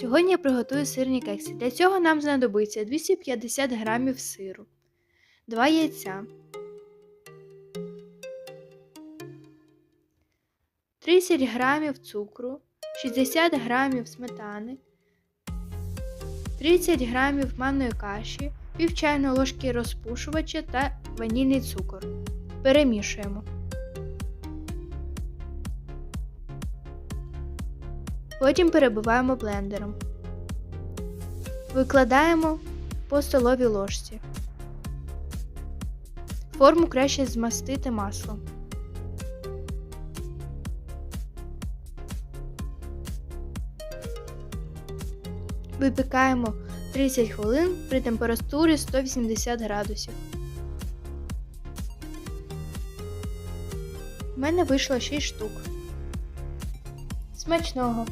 Сьогодні я приготую сирні кекси. Для цього нам знадобиться 250 грамів сиру, 2 яйця, 30 грамів цукру, 60 грамів сметани, 30 грамів манної каші, пів чайної ложки розпушувача та ванільний цукор. Перемішуємо. Потім перебиваємо блендером. Викладаємо по столовій ложці. Форму краще змастити маслом. Випікаємо 30 хвилин при температурі 180 градусів. У мене вийшло 6 штук смачного.